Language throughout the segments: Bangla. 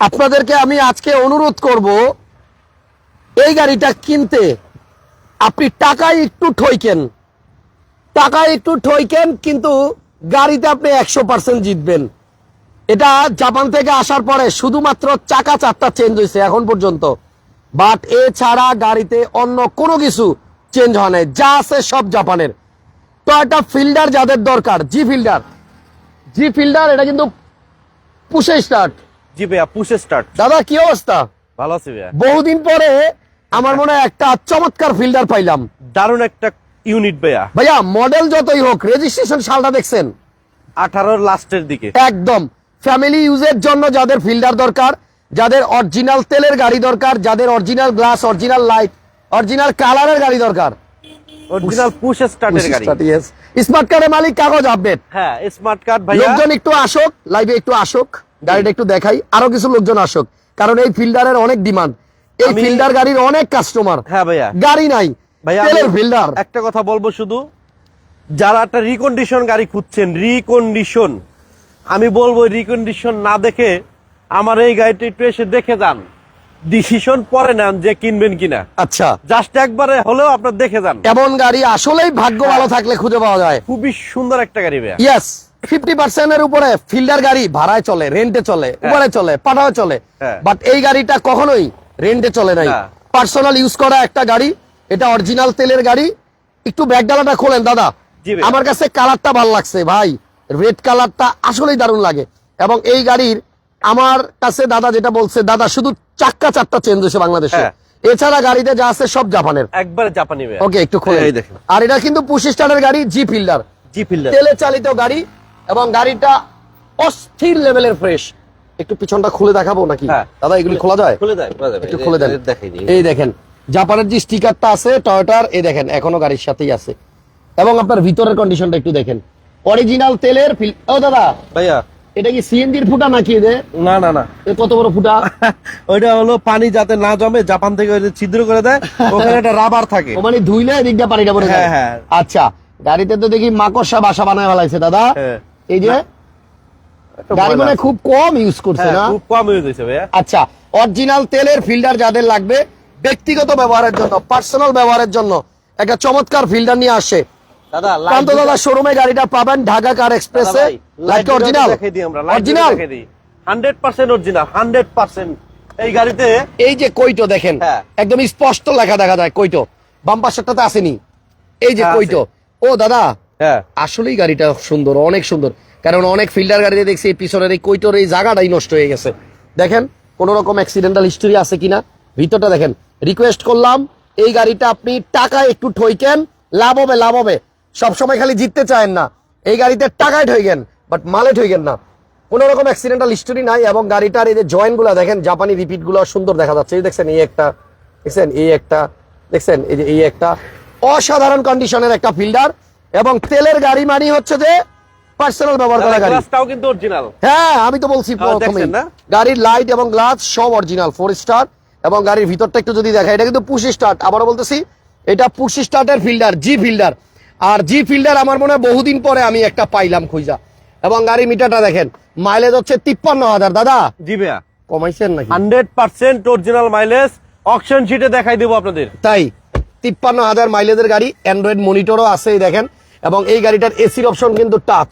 আপনাদেরকে আমি আজকে অনুরোধ করব, এই গাড়িটা কিনতে। আপনি টাকায় একটু ঠইকেন। টাকায় একটু ঠইকেন, কিন্তু গাড়িতে আপনি একশো পার্সেন্ট জিতবেন। এটা জাপান থেকে আসার পরে শুধুমাত্র চাকা চারটা চেঞ্জ হয়েছে এখন পর্যন্ত। বাট এছাড়া গাড়িতে অন্য কোনো কিছু চেঞ্জ হয় নাই, যা আছে সব জাপানের। তো একটা ফিল্ডার যাদের দরকার জি ফিল্ডার জি ফিল্ডার এটা কিন্তু পুষে স্টার্ট জি ভাইয়া পুষে স্টার্ট দাদা কি অবস্থা? ভালো আছে ভাইয়া। বহুদিন পরে আমার মনে হয় একটা চমৎকার ফিল্ডার পাইলাম। দারুণ একটা ইউনিট ভাইয়া। ভাইয়া মডেল যতই হোক রেজিস্ট্রেশন সালটা দেখছেন? আঠারোর লাস্টের দিকে। একদম। ফ্যামিলি ইউজের জন্য যাদের ফিল্ডার দরকার যাদের অরিজিনাল তেলের গাড়ি দরকার যাদের original glass original light original কালারের গাড়ি দরকার। অরিজিনাল পুষে স্টার্টের গাড়ি। স্মার্ট কার্ডের মালিক কাগজ আপডেট হ্যাঁ স্মার্ট কার্ড ভাইয়া। লোকজন একটু আসুক লাইভে একটু আসুক। গাড়িটা একটু দেখাই। আরও কিছু লোকজন আসুক কারণ এই ফিল্ডারের অনেক ডিমান্ড। এই আমি- ফিল্ডার গাড়ির অনেক কাস্টমার হ্যাঁ ভাইয়া। গাড়ি নাই তেলের ফিল্ডার। একটা কথা বলব শুধু। যারা একটা রিকন্ডিশন গাড়ি খুঁজছেন রিকন্ডিশন আমি বলব রিকন্ডিশন না দেখে আমার এই গাড়িটা একটু এসে দেখে যান। ডিসিশন পরে নেন যে কিনবেন কিনা। আচ্ছা। জাস্ট একবারে হলেও আপনার দেখে যান। এমন গাড়ি আসলেই ভাগ্য ভালো থাকলে খুঁজে পাওয়া যায়। খুবই সুন্দর একটা গাড়ি ভাইয়া। ইয়েস ফিফটি পার্সেন্টের উপরে ফিল্ডার গাড়ি ভাড়ায় চলে রেন্টে চলে উবারে চলে পাঠাও চলে। হ্যাঁ। বাট এই গাড়িটা কখনোই রেন্টে চলে নাই। পার্সোনাল ইউজ করা একটা গাড়ি এটা অরিজিনাল তেলের গাড়ি। একটু ব্যাগ ডালাটা খোলেন দাদা। আমার কাছে কালারটা ভালো লাগছে ভাই। রেড কালারটা আসলেই দারুণ লাগে। এবং এই গাড়ির আমার কাছে দাদা যেটা বলছে দাদা শুধু চাক্কা চারটা চেঞ্জ হয়েছে বাংলাদেশে। হ্যাঁ। এছাড়া গাড়িতে যা আছে সব জাপানের। একবারে জাপানি ওকে একটু দেখেন। আর এটা কিন্তু পুশি স্টারের গাড়ি জি ফিল্ডার জি ফিল্ডার তেলে চালিত গাড়ি এবং গাড়িটা অস্থির লেভেলের ফ্রেশ একটু পিছনটা খুলে দেখাবো নাকি? হ্যাঁ। দাদা এগুলি খোলা যায়? খুলে দেয় একটু খুলে দেন। এই দেখেন জাপানের যে স্টিকারটা আছে টয়োটার এই দেখেন এখনও গাড়ির সাথেই আছে। এবং আপনার ভিতরের কন্ডিশনটা একটু দেখেন। অরিজিনাল তেলের ও দাদা ভাইয়া। এটা কি সিএনজির ফুটা নাকি এদের? না না না। কত বড় ফুটা? ওইটা হলো পানি যাতে না জমে জাপান থেকে ওই যে ছিদ্র করে দেয় ওখানে একটা রাবার থাকে। মানে ধুইলে এদিকটা পানিটা পড়ে যায়। হ্যাঁ, হ্যাঁ। আচ্ছা গাড়িতে তো দেখি মাকড়সা বাসা বানায় ফেলাইছে দাদা। এই যে গাড়ি মানে। খুব কম ইউজ করছে হ্যাঁ, না? খুব কম হয়ে গেছে ভাইয়া। আচ্ছা অরিজিনাল তেলের ফিল্টার যাদের লাগবে ব্যক্তিগত ব্যবহারের জন্য পার্সোনাল ব্যবহারের জন্য একটা চমৎকার ফিল্টার নিয়ে আসে। দাদা দাদা শোরুমে গাড়িটা পাবেন ঢাকা কার এক্সপ্রেসে লাইট অরিজিনাল দেখাই দিই আমরা অরিজিনাল দেখাই দিই। 100% অরিজিনাল 100% এই গাড়িতে এই যে কইটো দেখেন হ্যাঁ। একদম স্পষ্ট লেখা দেখা যায় কইটো। বাম পাশেরটাতে আসেনি। এই যে হ্যাঁ, কইটো। ও দাদা হ্যাঁ। আসলেই গাড়িটা সুন্দর, অনেক সুন্দর। কারণ অনেক ফিল্ডার গাড়িতে দেখছি পিছনের এই কৈটোর এই জায়গাটাই নষ্ট হয়ে গেছে। দেখেন কোন রকম অ্যাক্সিডেন্টাল হিস্টোরি আছে কিনা? ভিতরটা দেখেন রিকোয়েস্ট করলাম, এই গাড়িটা আপনি টাকা একটু ঠইকেন, লাভ হবে লাভ হবে। সবসময় খালি জিততে চায়েন না। এই গাড়িতে টাকায় ঠইকেন বাট মালে ঠইকেন না। কোন রকম অ্যাক্সিডেন্টাল হিস্টোরি নাই এবং গাড়িটার এই যে জয়েন্টগুলা দেখেন, জাপানি রিপিটগুলো সুন্দর দেখা যাচ্ছে। এই দেখছেন, এই একটা, দেখছেন, এই একটা, দেখছেন, এই যে এই একটা অসাধারণ কন্ডিশনের একটা ফিল্ডার। এবং তেলের গাড়ি মানি হচ্ছে যে পার্সোনাল ব্যবহার করা গাড়ি। গ্লাসটাও কিন্তু অরিজিনাল হ্যাঁ আমি তো বলছি হ্যাঁ, প্রথমেই। গাড়ির লাইট এবং গ্লাস সব অরিজিনাল ফোর স্টার এবং গাড়ির ভিতরটা একটু যদি দেখা এটা কিন্তু পুশ স্টার্ট আবারও বলতেছি এটা পুশ স্টার্টের ফিল্ডার জি ফিল্ডার আর জি ফিল্ডার আমার মনে হয় বহুদিন পরে আমি একটা পাইলাম খুঁজা। এবং গাড়ির মিটারটা দেখেন মাইলেজ হচ্ছে তিপ্পান্ন হাজার। দাদা জি ভাইয়া। কমাইছেন নাকি? 100% অরিজিনাল মাইলেজ অকশন শিটে দেখাই দেবো আপনাদের। তাই তিপ্পান্ন হাজার মাইলেজের গাড়ি অ্যান্ড্রয়েড মনিটরও আছে দেখেন। এবং এই গাড়িটার এসির অপশন কিন্তু টাচ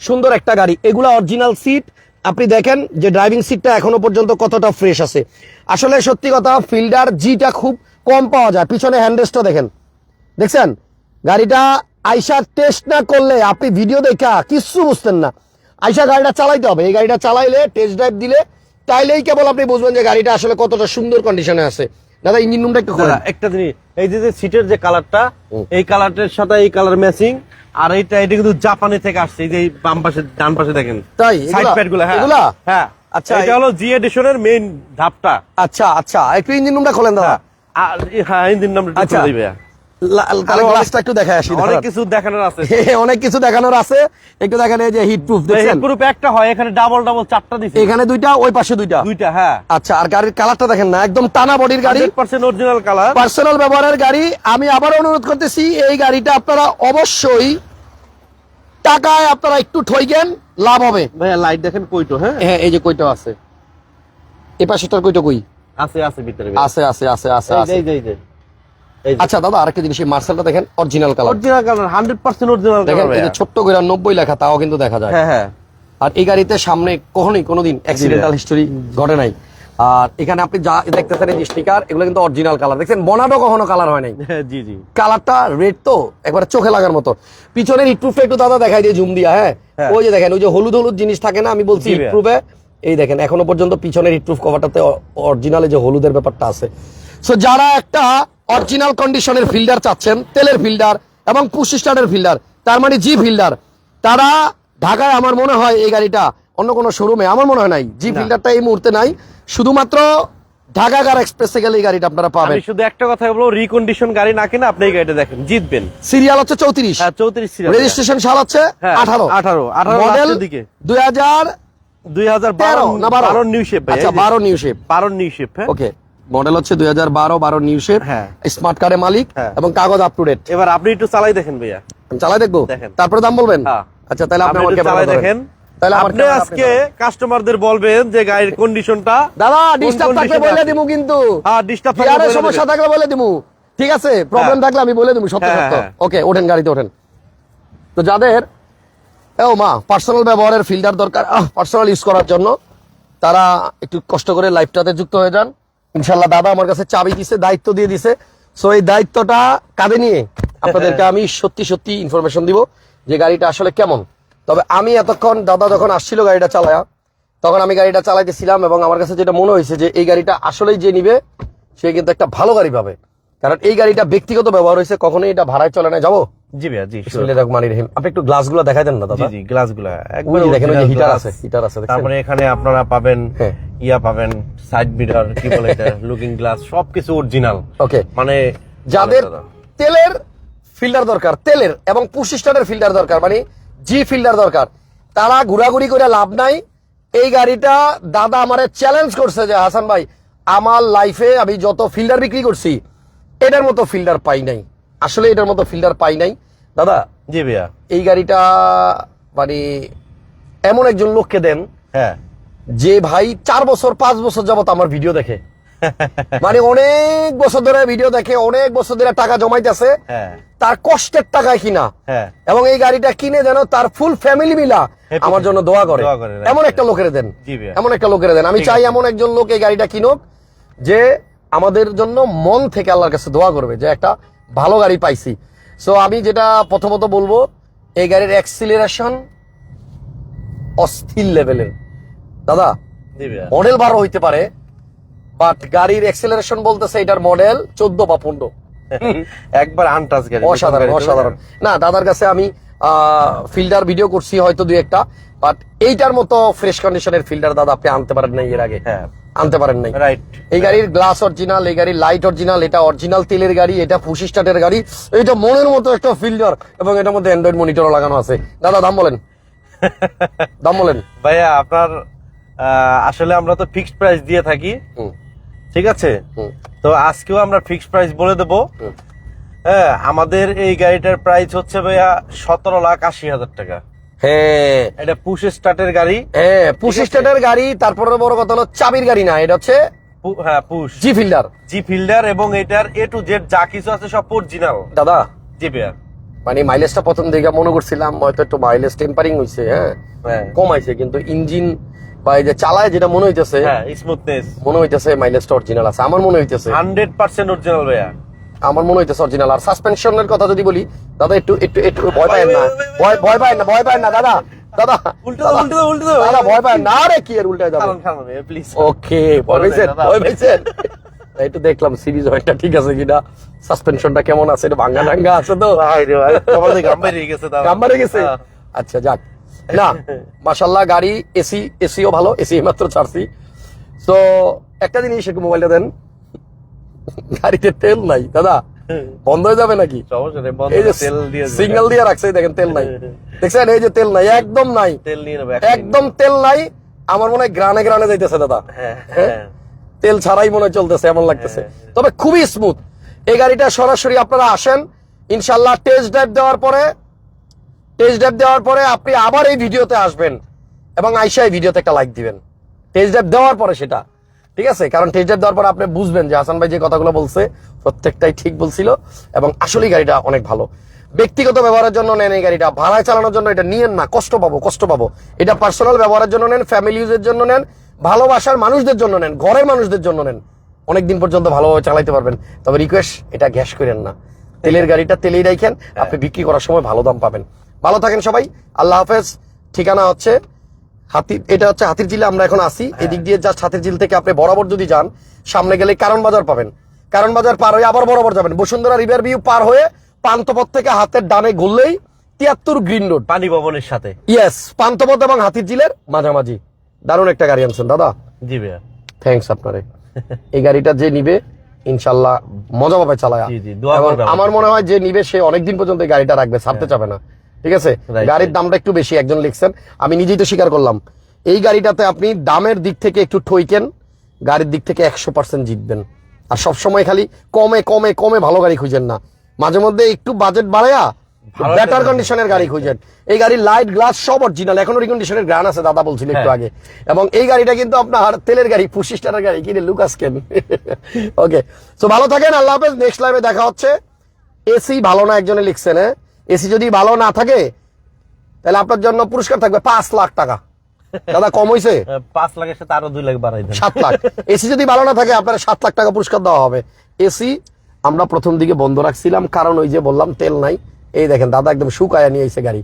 সুন্দর একটা গাড়ি। এগুলা অরিজিনাল সিট আপনি দেখেন যে ড্রাইভিং সিটটা এখনও পর্যন্ত কতটা ফ্রেশ আছে। আসলে সত্যি কথা ফিল্ডার জিটা খুব কম পাওয়া যায়। পিছনে হ্যান্ডরেস্টটা দেখেন। দেখছেন? গাড়িটা আইসা টেস্ট না করলে আপনি ভিডিও দেখা কিচ্ছু বুঝতেন না। আইসা গাড়িটা চালাইতে হবে। এই গাড়িটা চালাইলে টেস্ট ড্রাইভ দিলে, তাইলেই কেবল আপনি বুঝবেন যে গাড়িটা আসলে কতটা সুন্দর কন্ডিশনে আছে। দাদা ইঞ্জিন রুমটা একটু খোলা একটা জিনিস এই যে সিটের যে কালারটা এই কালারটার সাথে এই কালার ম্যাচিং আর এইটা এটা কিন্তু জাপানি থেকে আসছে এই যে বাম পাশে ডান পাশে দেখেন। তাই? সাইড? প্যাডগুলো হ্যাঁ। এগুলা? হ্যাঁ। আচ্ছা, আচ্ছা এটা হলো জি এডিশনের মেইন ধাপটা। আচ্ছা আচ্ছা। একটু ইঞ্জিন রুমটা খোলেন দাদা। আর হ্যাঁ ইঞ্জিন রুমটা আচ্ছা। দিবে লা- তাহলে আরও গ্লাসটা একটু দেখায় আসি অনেক কিছু দেখানোর আছে। অনেক কিছু দেখানোর আছে। একটু দেখেন এই যে হিট প্রুফ দেখছেন? গ্রুপ একটা হয় এখানে ডাবল ডাবল চারটা দিছে। এখানে দুইটা ওই পাশে দুইটা। দুইটা হ্যাঁ। আচ্ছা আর গাড়ির কালারটা দেখেন না একদম টানা বডির গাড়ি। পার্সেন্ট অরিজিনাল কালার পার্সোনাল ব্যবহারের গাড়ি। আমি আবার অনুরোধ করতেছি এই গাড়িটা আপনারা অবশ্যই টাকায় আপনারা একটু ঠইকেন লাভ হবে। ভাইয়া লাইট দেখেন কইটো হ্যাঁ? হ্যাঁ এই যে কইটা আছে। এই পাশেটার কইটা কই? আছে আছে ভিতরে আছে আছে আছে আছে। এই যে। আচ্ছা দাদা আরেকটা জিনিস এই মার্সেলটা দেখেন original colour original colour hundred percent original দেখেন এই যে ছোট্ট করে নব্বই লেখা তাও কিন্তু দেখা যায়। হ্যাঁ হ্যাঁ। আর এই গাড়িতে সামনে কখনোই কোনোদিন অ্যাক্সিডেন্টাল হিস্টোরি ঘটে নাই। আর এখানে আপনি যা দেখতেছেন এই স্টিকার এগুলো কিন্তু অরিজিনাল কালার দেখছেন বনাটো কখনো কালার হয় নাই। জি জি। কালারটা রেড তো একবারে চোখে লাগার মতো। পিছনের ইটপ্রুফে একটু দাদা দেখাই দিয়ে জুম দিয়া হ্যাঁ? হ্যাঁ। ওই যে দেখেন ওই যে হলুদ হলুদ জিনিস থাকে না আমি বলছি। ইটপ্রুফে এই দেখেন এখনও পর্যন্ত পিছনের ইটপ্রুফ কভারটাতে অরিজিনালে যে হলুদের ব্যাপারটা আছে। সো যারা একটা অরিজিনাল কন্ডিশনের ফিল্ডার চাচ্ছেন তেলের ফিল্ডার এবং পুশ স্টার্টের ফিল্ডার তার মানে জি ফিল্ডার। তারা ঢাকায় আমার মনে হয় এই গাড়িটা অন্য কোনো শোরুমে আমার মনে হয় নাই। জি ফিল্ডারটা এই মুহূর্তে নাই। শুধুমাত্র ঢাকা কার এক্সপ্রেসে গেলে এই গাড়িটা আপনারা পাবেন। শুধু একটা কথা বলব রিকন্ডিশন গাড়ি না কিনা আপনি এই গাড়িটা দেখেন জিতবেন। সিরিয়াল হচ্ছে চৌত্রিশ। হ্যাঁ চৌত্রিশ সিরিয়াল। রেজিস্ট্রেশন সাল হচ্ছে হ্যাঁ, আঠারো। 18 18 মডেল দিকে। দুই হাজার দুই হাজার তেরো না বারো। বারো নিউ শেপ আচ্ছা বারো নিউ শেপ বারো নিউ শেপ হ্যাঁ। ওকে মডেল হচ্ছে দুই হাজার বারো বারো নিউ শেপ হ্যাঁ। স্মার্ট কার্ডের মালিক হ্যাঁ। এবং কাগজ আপ টু ডেট এবার আপনি একটু চালাই দেখেন ভাইয়া। চালাই দেখব। তারপরে দাম বলবেন? হ্যাঁ। আচ্ছা তাহলে আপনি ক্যামেরা চালাই দেখেন। তাহলে আপনি আজকে কাস্টমারদের বলবেন যে গাড়ির কন্ডিশনটা দাদা ডিস্টার্ব থাকলে বলে দিমু কিন্তু। হ্যাঁ ডিস্টার্ব গিয়ারের সমস্যা থাকলে বলে দিমু। ঠিক আছে? প্রবলেম থাকলে আমি বলে দিমু সত্য হ্যাঁ, সত্য। হ্যাঁ। ওকে ওঠেন গাড়িতে ওঠেন। তো যাদের ও মা পার্সোনাল ব্যবহারের ফিল্টার দরকার পার্সোনাল ইউজ করার জন্য তারা একটু কষ্ট করে লাইফটাতে যুক্ত হয়ে যান। ইনশাল্লাহ দাদা আমার কাছে চাবি দিছে, দায়িত্ব দিয়ে দিছে। সো এই দায়িত্বটা কাঁধে নিয়ে আপনাদেরকে আমি সত্যি সত্যি ইনফরমেশন দিব যে গাড়িটা আসলে কেমন। তবে আমি এতক্ষণ, দাদা যখন আসছিল গাড়িটা চালায়া, তখন আমি গাড়িটা চালাইতেছিলাম এবং আমার কাছে যেটা মনে হয়েছে যে এই গাড়িটা আসলেই যে নিবে, সে কিন্তু একটা ভালো গাড়ি পাবে। কারণ এই গাড়িটা ব্যক্তিগত ব্যবহার হয়েছে, কখনোই এটা ভাড়ায় চলে না। যাব? জি ভাইয়া জি। বিসমিল্লাহির রহমানির রহিম। আপনি একটু গ্লাসগুলো দেখাই দেন না দাদা? জি গ্লাসগুলা ওই যে দেখেন ওই হিটার আছে হিটার আছে তারপরে এখানে আপনারা পাবেন হ্যাঁ। ইয়া পাবেন সাইড মিরর কি বলে এটা লুকিং গ্লাস সবকিছু অরিজিনাল ওকে মানে যাদের তেলের ফিল্টার দরকার তেলের এবং পুশিস্টারের ফিল্টার দরকার মানে জি ফিল্টার দরকার তারা ঘোরাঘুরি করে লাভ নাই। এই গাড়িটা দাদা আমারে চ্যালেঞ্জ করছে যে হাসান ভাই আমার লাইফে আমি যত ফিল্টার বিক্রি করছি এটার মতো ফিল্টার পাই নাই। আসলে এটার মতো ফিল্টার পাই নাই। দাদা জি ভাইয়া। এই গাড়িটা মানে এমন একজন লোককে দেন হ্যাঁ। যে ভাই চার বছর পাঁচ বছর যাবত আমার ভিডিও দেখে। মানে অনেক বছর ধরে ভিডিও দেখে অনেক বছর ধরে টাকা জমাইতেছে। হ্যাঁ। তার কষ্টের টাকায় কিনা। হ্যাঁ। এবং এই গাড়িটা কিনে যেন তার ফুল ফ্যামিলি মিলা আমার জন্য দোয়া করে. এমন একটা লোকের দেন। এমন একটা লোকের দেন। আমি চাই এমন একজন লোক এই গাড়িটা কিনুক যে আমাদের জন্য মন থেকে আল্লাহর কাছে দোয়া করবে যে একটা ভালো গাড়ি পাইছি। সো আমি যেটা প্রথমত বলব এই গাড়ির অ্যাক্সিলারেশন অস্থির লেভেলের দাদা মডেল বারো হইতে পারে বাট গাড়ির অ্যাক্সিলারেশন বলতেছে এটার মডেল চোদ্দ বা পনেরো। একবার আনটাচ গাড়ি অসাধারণ অসাধারণ। না দাদার কাছে আমি ফিল্টার ভিডিও করছি হয়তো দুই একটা বাট এইটার মতো ফ্রেশ কন্ডিশনের ফিল্টার দাদা আপনি আনতে পারেন না এর আগে। হ্যাঁ। আনতে পারেন নাই। রাইট এই গাড়ির গ্লাস অরিজিনাল এই গাড়ির লাইট অরিজিনাল এটা অরিজিনাল তেলের গাড়ি এটা ফুসি স্টার্টের গাড়ি। এটা মনের মতো একটা ফিল্ডার এবং এটার মধ্যে অ্যান্ড্রয়েড মনিটরও লাগানো আছে। দাদা দাম বলেন। দাম বলেন। ভাইয়া আপনার আসলে আমরা তো ফিক্সড প্রাইস দিয়ে থাকি। ঠিক আছে? তো আজকেও আমরা ফিক্সড প্রাইস বলে দেবো। হ্যাঁ আমাদের এই গাড়িটার প্রাইস হচ্ছে ভাইয়া সতেরো লাখ আশি হাজার টাকা। হ্যাঁ। এটা পুশ স্টার্টের গাড়ি। হ্যাঁ স্টার্টের গাড়ি তারপরে বড় কথা হলো চাবির গাড়ি না এটা হচ্ছে হ্যাঁ push G filter G filter এবং এটার এ টু জেড যা কিছু আছে সব অরিজিনাল দাদা জি ভাইয়া মানে মাইলেজটা প্রথম দিকে মনে করছিলাম হয়তো একটু মাইলেজ টেম্পারিং হয়েছে হ্যাঁ? হ্যাঁ। কমাইছে কিন্তু ইঞ্জিন বা এই যে চালায় যেটা মনে হইতেছে হ্যাঁ স্মুথনেস মনে হইতেছে মাইলেজটা অরিজিনাল আছে আমার মনে হইতেছে। হান্ড্রেড পার্সেন্ট অরিজিনাল ভাইয়া। আমার মনে হইতেছে অরিজিনাল আর সাসপেনশনের কথা যদি বলি দাদা একটু একটু একটু ভয় পায় না। ভয় ভয় পায় না ভয় পায় না দাদা। দাদা উল্টে উল্টে উল্টে। দাদা ভয় পায় না। রে কি এর উল্টে যাবে? প্লিজ ওকে ভয় পাইছেন ভয় পাইছেন। একটু দেখলাম সিরিজ হয়টা ঠিক আছে কিনা। সাসপেনশনটা কেমন আছে? এটা ভাঙ্গা ভাঙ্গা আছে তো। আমাদের গাম বাইরে গেছে হ্যাঁ। আচ্ছা যাক। না মাশাল্লাহ গাড়ি এসি এসিও ভালো এসি মাত্র ছাড়ছি তো একটা জিনিস একটু মোবাইলটা দেন। গাড়িতে তেল নাই দাদা। বন্ধ হয়ে যাবে নাকি? এই যে সিগন্যাল দিয়ে রাখছে দেখেন তেল নাই। দেখছেন এই যে তেল নাই একদম নাই। তেল নিয়ে একদম তেল নাই আমার মনে হয় গ্রানে গ্রানে যাইতেছে দাদা। হ্যাঁ হ্যাঁ? হ্যাঁ। তেল ছাড়াই মনে চলতেছে এমন লাগতেছে। তবে খুবই স্মুথ এই গাড়িটা সরাসরি আপনারা আসেন ইনশাল্লাহ টেস্ট ড্রাইভ দেওয়ার পরে টেস্ট ড্রাইভ দেওয়ার পরে আপনি আবার এই ভিডিওতে আসবেন এবং আইসা এই ভিডিওতে একটা লাইক দিবেন। টেস্ট ড্রাইভ দেওয়ার পরে সেটা। ঠিক আছে? কারণ টেস্ট ড্রাইভ দেওয়ার পর আপনি বুঝবেন যে হাসান ভাই যে কথাগুলো বলছে, প্রত্যেকটাই ঠিক বলছিল এবং আসলেই গাড়িটা অনেক ভালো। ব্যক্তিগত ব্যবহারের জন্য নেন এই গাড়িটা, ভাড়ায় চালানোর জন্য এটা নিয়েন না, কষ্ট পাবো কষ্ট পাবো। এটা পার্সোনাল ব্যবহারের জন্য নেন ফ্যামিলি ইউজের জন্য নেন, ভালোবাসার মানুষদের জন্য নেন, ঘরের মানুষদের জন্য নেন। অনেকদিন পর্যন্ত ভালোভাবে চালাইতে পারবেন। তবে রিকোয়েস্ট এটা গ্যাস করেন না। তেলের গাড়িটা তেলেই রাখেন আপনি বিক্রি করার সময় ভালো দাম পাবেন। ভালো থাকেন সবাই, আল্লাহ হাফেজ। ঠিকানা হচ্ছে হাতি এটা হচ্ছে হাতির ঝিলে আমরা এখন আসি এদিক দিয়ে জাস্ট হাতির ঝিল থেকে আপনি বরাবর যদি যান সামনে গেলে কারণ বাজার পাবেন। কারণ বাজার পার হয়ে আবার বরাবর যাবেন। বসুন্ধরা রিভার ভিউ পার হয়ে পান্তপথ থেকে হাতের ডানে ঘুরলেই তিয়াত্তর গ্রিন রোড। পানি ভবনের সাথে। ইয়েস পান্তপথ এবং হাতির ঝিলের মাঝামাঝি। দারুণ একটা গাড়ি আনছেন দাদা। জি ভাইয়া। থ্যাঙ্কস আপনারে। এই গাড়িটা যে নিবে ইনশাল্লাহ মজা পাবে চালায়। আমার মনে হয় যে নিবে সে অনেকদিন পর্যন্ত এই গাড়িটা রাখবে ছাড়তে চাবে না। ঠিক আছে? গাড়ির দামটা একটু বেশি একজন লিখছেন। আমি নিজেই তো স্বীকার করলাম। এই গাড়িটাতে আপনি দামের দিক থেকে একটু ঠইকেন গাড়ির দিক থেকে একশো পার্সেন্ট জিতবেন। আর সবসময় খালি কমে কমে কমে ভালো গাড়ি খুঁজেন না। মাঝে মধ্যে একটু বাজেট বাড়ায়া ভালো বেটার কন্ডিশনের গাড়ি খুঁজেন। এই গাড়ির লাইট গ্লাস সব অরিজিনাল এখনও রিকন্ডিশনের গ্রান আছে দাদা বলছিল একটু হ্যাঁ। আগে। এবং এই গাড়িটা কিন্তু আপনার তেলের গাড়ি পঁচিশ টাকার গাড়ি কিনে লুকাস কেন ওকে তো ভালো থাকেন আল্লাহ হাফেজ। নেক্সট লাইভে দেখা হচ্ছে। এসি ভালো না একজনে লিখছেন হ্যাঁ? এসি যদি ভালো না থাকে তাহলে আপনার জন্য পুরস্কার থাকবে পাঁচ লাখ টাকা। দাদা কম হয়েছে পাঁচ লাখের সাথে আরও দুই লাখ বাড়াই সাত লাখ। এসি যদি ভালো না থাকে আপনার সাত লাখ টাকা পুরস্কার দেওয়া হবে। এসি আমরা প্রথম দিকে বন্ধ রাখছিলাম কারণ ওই যে বললাম তেল নাই। এই দেখেন দাদা একদম শুকায়া নিয়ে এসে গাড়ি।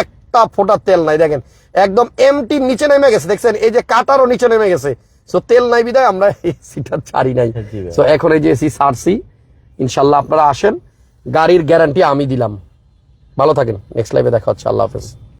একটা ফোঁটা তেল নাই দেখেন। একদম এমটি নিচে নেমে গেছে দেখছেন? এই যে কাটারও নিচে নেমে গেছে। সো তেল নাই বিদায় আমরা এসিটা ছাড়ি নাই। সো এখন এই যে এসি ছাড়ছি ইনশাল্লাহ আপনারা আসেন। গাড়ির গ্যারান্টি আমি দিলাম। ভালো থাকেন। নেক্সট লাইভে দেখা হচ্ছে। আল্লাহ হাফেজ।